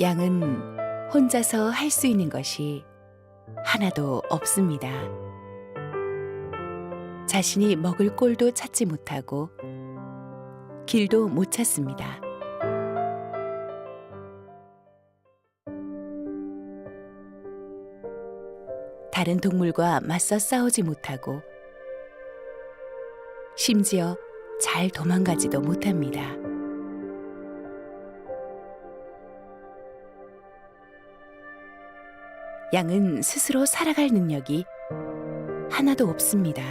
양은 혼자서 할 수 있는 것이 하나도 없습니다. 자신이 먹을 꼴도 찾지 못하고 길도 못 찾습니다. 다른 동물과 맞서 싸우지 못하고 심지어 잘 도망가지도 못합니다. 양은 스스로 살아갈 능력이 하나도 없습니다.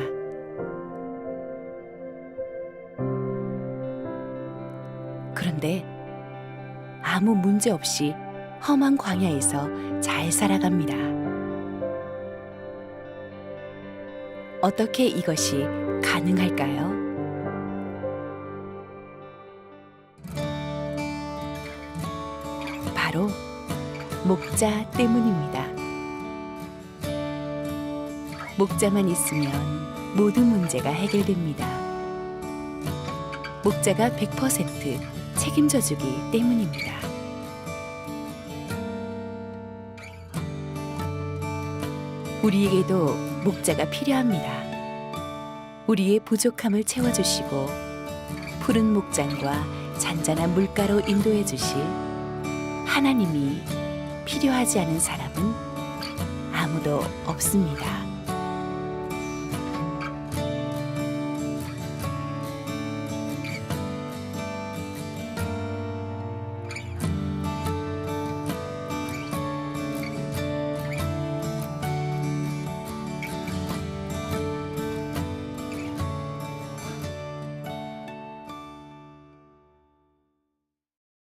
그런데 아무 문제 없이 험한 광야에서 잘 살아갑니다. 어떻게 이것이 가능할까요? 바로 목자 때문입니다. 목자만 있으면 모든 문제가 해결됩니다. 목자가 100% 책임져 주기 때문입니다. 우리에게도 목자가 필요합니다. 우리의 부족함을 채워주시고 푸른 목장과 잔잔한 물가로 인도해 주실 하나님이 필요하지 않은 사람은 아무도 없습니다.